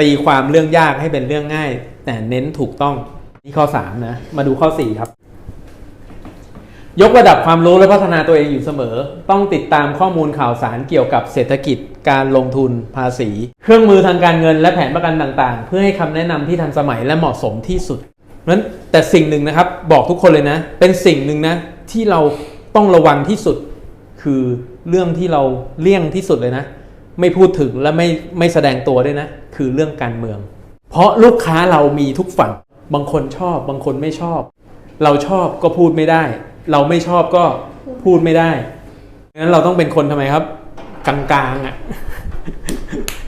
ตีความเรื่องยากให้เป็นเรื่องง่าย แต่เน้นถูกต้องนี่ข้อ3นะ มาดูข้อ4ครับ ยกระดับความรู้และพัฒนาตัวเองอยู่เสมอ ต้องติดตามข้อมูลข่าวสารเกี่ยวกับเศรษฐกิจ การลงทุนภาษี เครื่องมือทางการเงินและแผนประกันต่างๆ เพื่อให้คำแนะนำที่ทันสมัยและเหมาะสมที่สุดนั้นแต่สิ่งหนึ่งนะครับบอกทุกคนเลยนะ เป็นสิ่งหนึ่งนะที่เราต้องระวังที่สุด คือเรื่องที่เราเลี่ยงที่สุดเลยนะ ไม่พูดถึงและไม่ไม่แสดงตัวด้วยนะ คือเรื่องการเมือง เพราะลูกค้าเรามีทุกฝั่ง บางคนชอบ บางคนไม่ชอบ เราชอบก็พูดไม่ได้ เราไม่ชอบก็พูดไม่ได้งั้นเราต้องเป็นคนทำไมครับ กลางๆอะ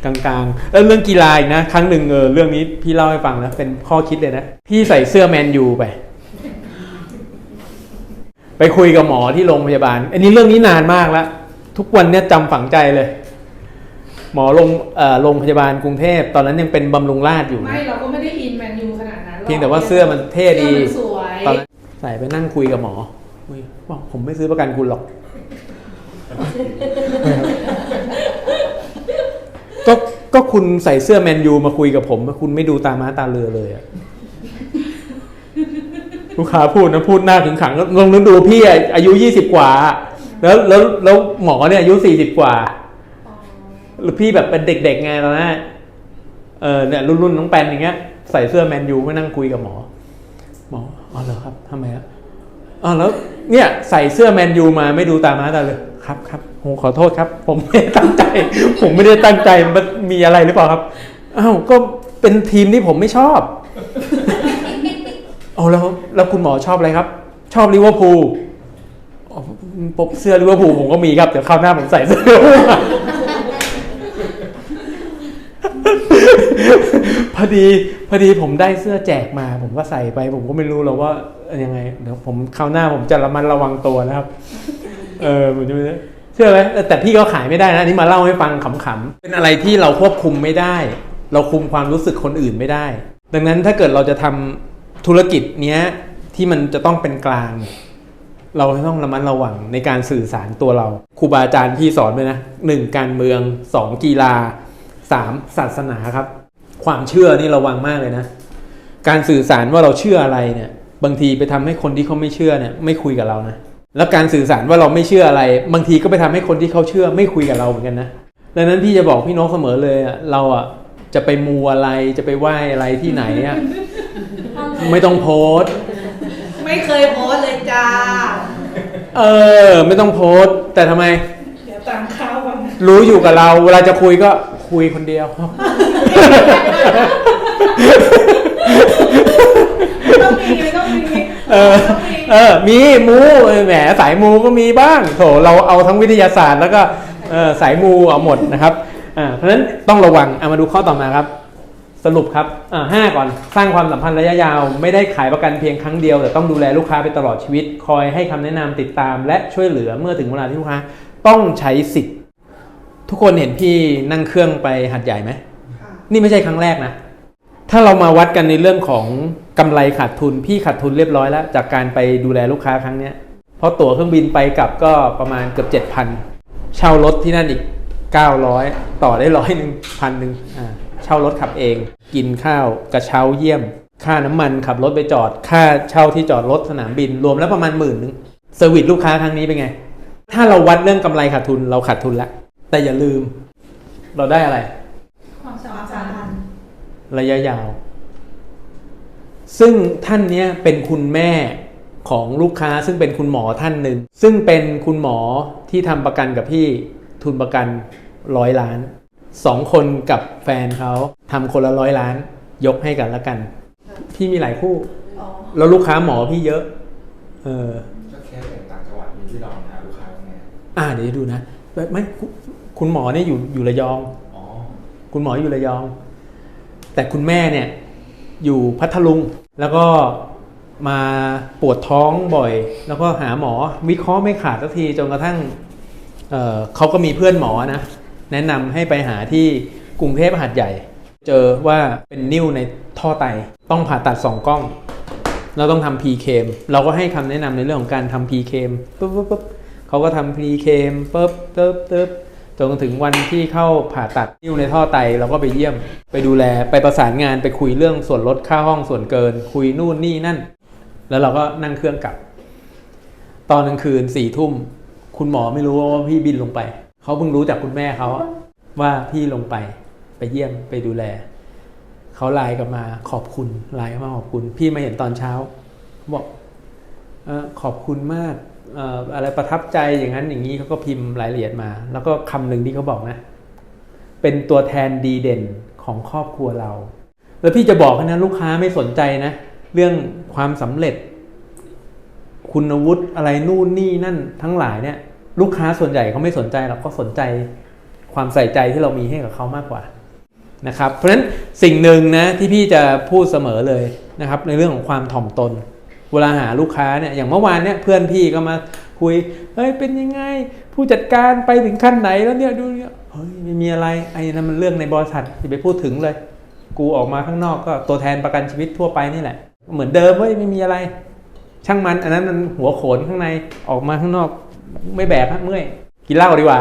กลางๆแล้วเรื่องกีฬาอีกนะ ครั้งหนึ่งเออเรื่องนี้พี่เล่าให้ฟังนะเป็นข้อคิดเลยนะ พี่ใส่เสื้อแมนยูไป ไปคุยกับหมอที่โรงพยาบาล อันนี้เรื่องนี้นานมากแล้ว ทุกวันเนี้ยจำฝังใจเลย หมอโรงเอ่อโรงพยาบาลกรุงเทพตอนนั้นยังเป็นบำรุงราษฎร์อยู่ไม่นะเราก็ไม่ได้อินแมนยูขนาดนั้นหรอกเพียงแต่ว่าเสื้อมันเท่ดีสื้อมันสวยตอนนั้นใส่ไปนั่งคุยกับหมออุ๊ยบอกผมไม่ซื้อประกันคุณหรอก ก็ก็คุณใส่เสื้อแมนยูมาคุยกับผมคุณไม่ดูตาม้าตาเรือเลยอะลูกค้าพูดนะพูดหน้าขึงขังลองนึกดูพี่อะอายุยี่สิบกว่า แล้วแล้วแล้วหมอเนี่ยอายุสี่สิบกว่า หรือพี่แบบเป็นเด็กๆไงตอนนั้นเออเนี่ยรุ่นรุ่นน้องแปนอย่างเงี้ยใส่เสื้อแมนยูมานั่งคุยกับหมอหมออ๋อเหรอครับทำไมครับอ๋อแล้วเนี่ยใส่เสื้อแมนยูมาไม่ดูตาม้าตาเลยครับครับผมขอโทษครับ ผมไม่ได้ตั้งใจ ผมไม่ได้ตั้งใจมันมีอะไรหรือเปล่าครับอ้าวก็เป็นทีมที่ผมไม่ชอบเอาแล้วแล้วคุณหมอชอบอะไรครับ ชอบลิเวอร์พูลปกเสื้อลิเวอร์พูลผมก็มีครับเดี๋ยวคราวหน้าผมใส่เสื้อลิเวอร์พูลมา พอดีพอดีผมได้เสื้อแจกมา ผมก็ใส่ไปผมก็ไม่รู้หรอกว่ายังไงเดี๋ยวผมคราวหน้าผมจะระมัดระวังตัวนะครับ เออผมจะไม่เชื่อไหมแต่พี่ก็ขายไม่ได้นะอันนี้มาเล่าให้ฟังขำๆเป็นอะไรที่เราควบคุมไม่ได้ เราคุมความรู้สึกคนอื่นไม่ได้ ดังนั้นถ้าเกิดเราจะทำธุรกิจเนี้ยที่มันจะต้องเป็นกลาง เราต้องระมัดระวังในการสื่อสารตัวเราครูบาอาจารย์พี่สอนด้วยนะหนึ่งการเมืองสองกีฬาสามศาสนาครับ ความเชื่อนี่ระวังมากเลยนะ การสื่อสารว่าเราเชื่ออะไรเนี่ย บางทีไปทำให้คนที่เขาไม่เชื่อเนี่ยไม่คุยกับเรานะ แล้วการสื่อสารว่าเราไม่เชื่ออะไร บางทีก็ไปทำให้คนที่เขาเชื่อไม่คุยกับเราเหมือนกันนะดังนั้นพี่จะบอกพี่นกเสมอเลยอะเราอะจะไปมูอะไรจะไปไหว้อะไรที่ไหนอะไม่ต้องโพสต์ไม่เคยโพสต์เลยจ้า เออ ไม่ต้องโพสต์แต่ทำไม เดี๋ยวตามข้าววันนะรู้อยู่กับเรา เวลาจะคุยก็ คุยคนเดียว ต้องมีต้องมีเออ ต้องมีเออ มีมูเออแหมสายมูก็มีบ้างโถเราเอาทั้งวิทยาศาสตร์แล้วก็เออสายมูเอาหมดนะครับอ่าเพราะฉะนั้นต้องระวังเอามาดูข้อต่อมาครับ สรุปครับอ่าห้าก่อนสร้างความสัมพันธ์ระยะยาว ไม่ได้ขายประกันเพียงครั้งเดียว แต่ต้องดูแลลูกค้าไปตลอดชีวิต คอยให้คำแนะนำติดตาม และช่วยเหลือเมื่อถึงเวลาที่ลูกค้า ต้องใช้สิทธิ์ ทุกคนเห็นพี่นั่งเครื่องไปหัดใหญ่ไหมค่ะนี่ไม่ใช่ครั้งแรกนะ ถ้าเรามาวัดกันในเรื่องของกำไรขาดทุน พี่ขาดทุนเรียบร้อยแล้ว จากการไปดูแลลูกค้าครั้งเนี้ย เพราะตั๋วเครื่องบินไปกลับก็ประมาณเกือบเจ็ดพันเช่ารถที่นั่นอีก 900 ต่อได้ร้อยหนึ่งพันหนึ่งอ่าเช่ารถขับเอง กินข้าวกระเช้าเยี่ยม ค่าน้ำมันขับรถไปจอด ค่าเช่าที่จอดรถสนามบินรวมแล้วประมาณหมื่นหนึ่งเซอร์วิสลูกค้าครั้งนี้เป็นไง ถ้าเราวัดเรื่องกำไรขาดทุนเราขาดทุนแล้ว แต่อย่าลืม เราได้อะไร ความสัมพันธ์ระยะยาว ซึ่งท่านเนี้ยเป็นคุณแม่ของลูกค้าซึ่งเป็นคุณหมอท่านหนึ่ง ซึ่งเป็นคุณหมอที่ทำประกันกับพี่ทุนประกันร้อยล้านสองคนกับแฟนเขาทำคนละร้อยล้าน ยกให้กันแล้วกัน พี่มีหลายคู่ อ๋อแล้วลูกค้าหมอพี่เยอะ เออ ก็แค่อย่างต่างจังหวัดมีที่เราหาลูกค้าบ้างไงอ่าเดี๋ยวจะดูนะไม่คุณ คุณหมอเนี่ยอยู่อยู่ระยองอ๋อคุณหมออยู่ระยอง แต่คุณแม่เนี่ย อยู่พัทลุง แล้วก็มาปวดท้องบ่อย แล้วก็หาหมอวิเคราะห์ไม่ขาดสักทีจนกระทั่งเอ่อเขาก็มีเพื่อนหมอนะ แนะนำให้ไปหาที่กรุงเทพหัดใหญ่ เจอว่าเป็นนิ่วในท่อไต ต้องผ่าตัดสองกล้อง เราต้องทำ p ีเคมเราก็ให้คำแนะนำในเรื่องของการทำ p ีเคมปุ๊บปุ๊บปุ๊บเขาก็ทำ p ีเคมปุ๊บปุ๊บปุ๊บ จนถึงวันที่เข้าผ่าตัดนิ้วในท่อไตเราก็ไปเยี่ยม ไปดูแลไปประสานงานไปคุยเรื่องส่วนลดค่าห้องส่วนเกิน คุยนู่นนี่นั่น แล้วเราก็นั่งเครื่องกลับ ตอนกลางคืนสี่ทุ่มคุณหมอไม่รู้ว่าพี่บินลงไป เขาเพิ่งรู้จากคุณแม่เขาว่าพี่ลงไปไปเยี่ยมไปดูแล เขาไลน์กลับมาขอบคุณไลน์กลับมาขอบคุณ พี่มาเห็นตอนเช้าบอกอขอบคุณมาก อะไรประทับใจอย่างนั้นอย่างนี้เขาก็พิมพ์รายละเอียดมา แล้วก็คำหนึ่งที่เขาบอกนะ เป็นตัวแทนดีเด่นของครอบครัวเรา แล้วพี่จะบอกนะลูกค้าไม่สนใจนะ เรื่องความสำเร็จ คุณวุฒิอะไรนู่นนี่นั่นทั้งหลายเนี่ย ลูกค้าส่วนใหญ่เขาไม่สนใจเราก็สนใจความใส่ใจที่เรามีให้กับเขามากกว่านะครับ เพราะฉะนั้นสิ่งหนึ่งนะที่พี่จะพูดเสมอเลยนะครับ ในเรื่องของความถ่อมตน เวลาหาลูกค้าเนี่ยอย่างเมื่อวานเนี่ยเพื่อนพี่ก็มาคุยเฮ้ยเป็นยังไง ผู้จัดการไปถึงขั้นไหนแล้วเนี่ยดูเนี่ยเฮ้ยไม่มีอะไรไอ้นั่นมันเรื่องในบริษัทอย่าไปพูดถึงเลย กูออกมาข้างนอกก็ตัวแทนประกันชีวิตทั่วไปนี่แหละ เหมือนเดิมเว้ยไม่มีอะไร ช่างมัน อันนั้นมันหัวโขนข้างในออกมาข้างนอก ไม่แบกฮะเมื่อยกินเหล้าดีกว่า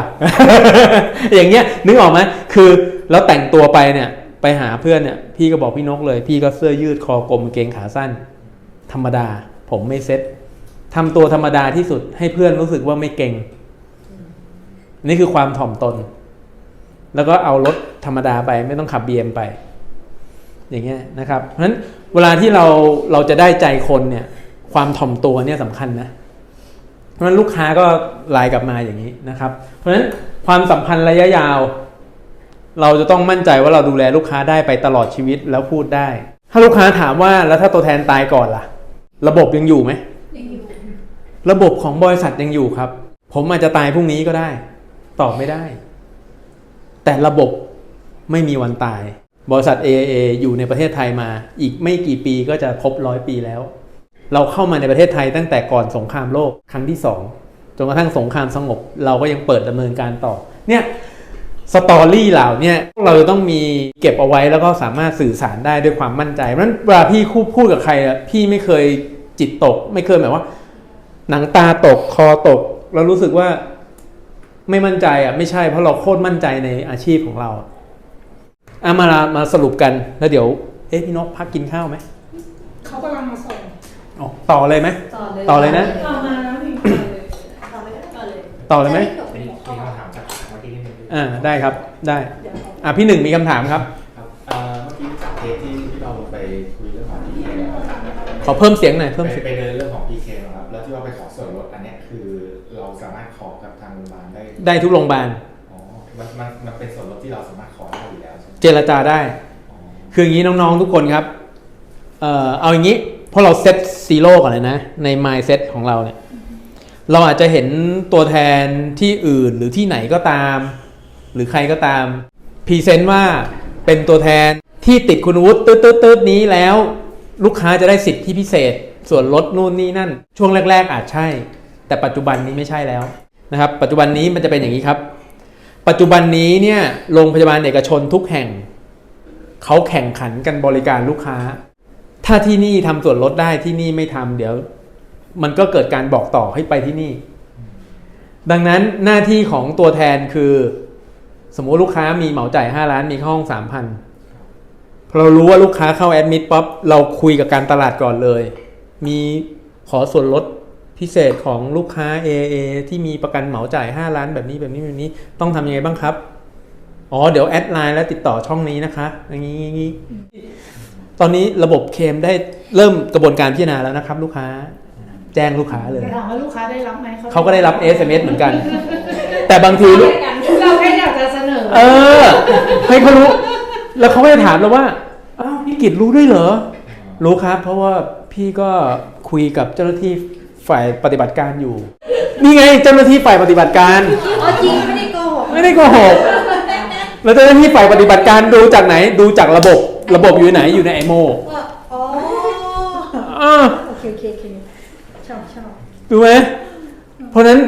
อย่างเงี้ยนึกออกไหมคือเราแต่งตัวไปเนี่ยไปหาเพื่อนเนี่ยพี่ก็บอกพี่นกเลย พี่ก็เสื้อยืดคอกลมเกงขาสั้น ธรรมดา ผมไม่เซ็ตทำตัวธรรมดาที่สุดให้เพื่อนรู้สึกว่าไม่เก่ง นี่คือความถ่อมตน แล้วก็เอารถธรรมดาไปไม่ต้องขับบีเอ็มไป อย่างเงี้ยนะครับ เพราะฉะนั้นเวลาที่เราเราจะได้ใจคนเนี่ย ความถ่อมตัวเนี่ยสำคัญนะ เพราะฉะนั้นลูกค้าก็ไลน์กลับมาอย่างนี้นะครับ เพราะฉะนั้นความสัมพันธ์ระยะยาว เราจะต้องมั่นใจว่าเราดูแลลูกค้าได้ไปตลอดชีวิตแล้วพูดได้ ถ้าลูกค้าถามว่าแล้วถ้าตัวแทนตายก่อนล่ะ ระบบยังอยู่ไหม ยังอยู่ ระบบของบริษัทยังอยู่ครับ ผมอาจจะตายพรุ่งนี้ก็ได้ ตอบไม่ได้ แต่ระบบไม่มีวันตาย บริษัท AIA อยู่ในประเทศไทยมา อีกไม่กี่ปีก็จะครบร้อยปีแล้ว เราเข้ามาในประเทศไทยตั้งแต่ก่อนสงครามโลกครั้งที่สองจนกระทั่งสงครามสงบ เราก็ยังเปิดดำเนินการต่อ เนี่ย สตอรี่เหล่าเนี่ยเราจะต้องมีเก็บเอาไว้แล้วก็สามารถสื่อสารได้ด้วยความมั่นใจเพราะฉะนั้นเวลาพี่พูดพูดกับใครอะพี่ไม่เคยจิตตก ไม่เคยแบบว่า หนังตาตกคอตกเรารู้สึกว่าไม่มั่นใจอะไม่ใช่เพราะเราโคตรมั่นใจในอาชีพของเราอะอะมามาสรุปกันแล้วเดี๋ยวเอ๊ะพี่นกพักกินข้าวไหมเขากำลังมาส่งอ๋อต่อเลยไหมต่อเลยต่อเลยนะต่อมาแล้วนี่ต่อเลยต่อเลยต่อเลยไหม มีมีคำถามจากเมื่ อกี้นิดนึงอ่าได้ครับได้อะพี่หนึ่งมีคำถามครับ ครับเอ่อเมื่อกี้จากเทปที่ที่เราไปคุยเรื่องของ PK ขอเพิ่มเสียงหน่อยเพิ่มไปเสียงไปเดินเรื่องของ PK นะครับ แล้วที่ว่าไปขอส่วนลดอันเนี้ยคือเราสามารถขอกับทางโรงพยาบาลได้ ได้ทุกโรงพยาบาลอ๋อ มันมันมันเป็นส่วนลดที่เราสามารถขอได้อยู่แล้วใช่ไหมเจรจาได้ อ๋อคืออย่างนี้น้องๆทุกคนครับ เอ่อเอาอย่างนี้เพราะเราเซตซีโร่ก่อนเลยนะ ใน mindset ของเราเนี่ย เราอาจจะเห็นตัวแทนที่อื่นหรือที่ไหนก็ตามห รือใครก็ตามพรีเซนต์ว่าเป็นตัวแทนที่ติดคุณวุฒิตืดๆๆนี้แล้ว ลูกค้าจะได้สิทธิพิเศษ ส่วนลดนู่นนี่นั่น ช่วงแรก ๆ อาจใช่ แต่ปัจจุบันนี้ไม่ใช่แล้วนะครับ ปัจจุบันนี้มันจะเป็นอย่างนี้ครับ ปัจจุบันนี้เนี่ยโรงพยาบาลเอกชนทุกแห่งเขาแข่งขันกันบริการลูกค้า ถ้าที่นี่ทำส่วนลดได้ที่นี่ไม่ทำเดี๋ยว มันก็เกิดการบอกต่อให้ไปที่นี่ ดังนั้นหน้าที่ของตัวแทนคือ สมมติลูกค้ามีเหมาจ่าย5ล้านมีเข้าห้อง 3,000พอเรารู้ว่าลูกค้าเข้าแอดมิดป๊อปเราคุยกับการตลาดก่อนเลย มีขอส่วนลดพิเศษของลูกค้า AA ที่มีประกันเหมาจ่าย 5 ล้านแบบนี้แบบนี้แบบนี้ต้องทำยังไงบ้างครับ อ๋อเดี๋ยวแอดไลน์แล้วติดต่อช่องนี้นะคะอย่างนี้อย่างนี้ตอนนี้ระบบเคลมได้เริ่มกระบวนการพิจารณาแล้วนะครับ ลูกค้าแจ้งลูกค้าเลยจะถามว่าลูกค้าได้รับไหมเขาก็ได้รับ SMS เหมือนกัน แต่บางทีลูกเราแค่อยากจะ เสนอเออ ให้เขารู้ แล้วเขาก็จะถามเราว่าอ้าวพี่กิจรู้ด้วยเหรอ รู้ครับ เพราะว่าพี่ก็คุยกับเจ้าหน้าที่ฝ่ายปฏิบัติการอยู่ นี่ไงเจ้าหน้าที่ฝ่ายปฏิบัติการ อ๋อจริงไม่ได้โกหกไม่ได้โกหก แล้วเจ้าหน้าที่ฝ่ายปฏิบัติการดูจากไหน ดูจากระบบ ระบบอยู่ไหน อยู่ในไอโมว่าอ๋ออ่าโอเคโอเคโอเคชอบชอบดูไหมเพราะฉะนั้น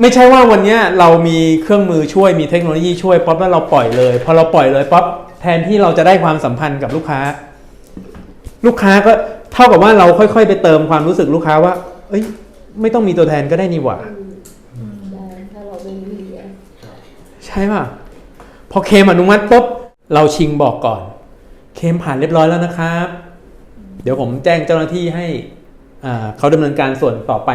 ไม่ใช่ว่าวันเนี้ยเรามีเครื่องมือช่วยมีเทคโนโลยีช่วยป๊อปแล้วเราปล่อยเลย พอเราปล่อยเลยป๊อปแทนที่เราจะได้ความสัมพันธ์กับลูกค้า ลูกค้าก็เท่ากับว่าเราค่อย ๆ ไปเติมความรู้สึกลูกค้าว่า เอ้ย ไม่ต้องมีตัวแทนก็ได้นี่หว่าได้ถ้าเราเป็นวิเลียใใช่ป่ะพอเคมอนุมัติปุ๊บเราชิงบอกก่อน เคมผ่านเรียบร้อยแล้วนะครับ เดี๋ยวผมแจ้งเจ้าหน้าที่ให้อ่าเขาดำเนินการส่วนต่อไป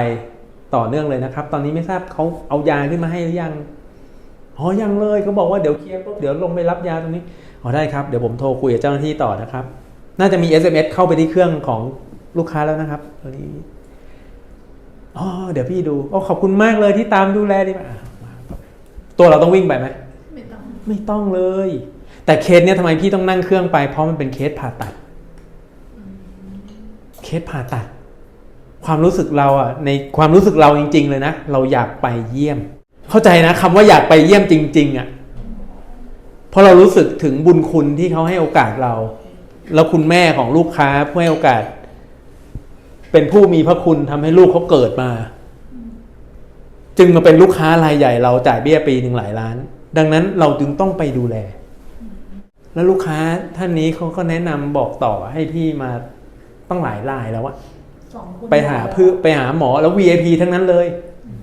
ต่อเนื่องเลยนะครับ ตอนนี้ไม่ทราบเขาเอายาขึ้นมาให้หรือยังอ๋อยังเลยเขาบอกว่าเดี๋ยวเคลียร์ปุ๊บเดี๋ยวลงไปรับยาตรงนี้อ๋อได้ครับเดี๋ยวผมโทรคุยกับเจ้าหน้าที่ต่อนะครับ น่าจะมี SMS เข้าไปที่เครื่องของลูกค้าแล้วนะครับตอนนี้อ๋อเดี๋ยวพี่ดูโอ้ขอบคุณมากเลยที่ตามดูแลดีมากตัวเราต้องวิ่งไปไหมไม่ต้องไม่ต้องเลย แต่เคสเนี่ยทำไมพี่ต้องนั่งเครื่องไปเพราะมันเป็นเคสผ่าตัด เคสผ่าตัด ความรู้สึกเราอะในความรู้สึกเราจริง ๆ เลยนะเราอยากไปเยี่ยม เข้าใจนะคำว่าอยากไปเยี่ยมจริง ๆ อะเพราะเรารู้สึกถึงบุญคุณที่เขาให้โอกาสเรา แล้วคุณแม่ของลูกค้าผู้ให้โอกาส เป็นผู้มีพระคุณทำให้ลูกเขาเกิดมา จึงมาเป็นลูกค้ารายใหญ่ เราจ่ายเบี้ยปีหนึ่งหลายล้าน ดังนั้นเราจึงต้องไปดูแล แล้วลูกค้าท่านนี้เขาก็แนะนำบอกต่อให้พี่มาต้องหลายรายแล้วอะ สองคนไปหาเพื่อไปหาหมอแล้ว VIP ทั้งนั้นเลย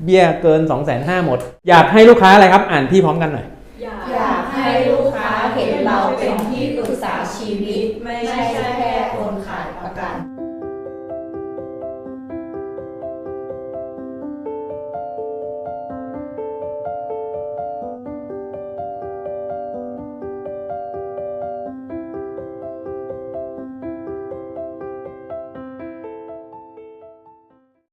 เบี้ยเกิน2องแสนห้าหมด อยากให้ลูกค้าอะไรครับ อ่านพี่พร้อมกันหน่อยอยากให้ลูกค้าเห็นเราเป็นที่ปรึกษาชีวิต ไม่ใช่แค่คนขายประกัน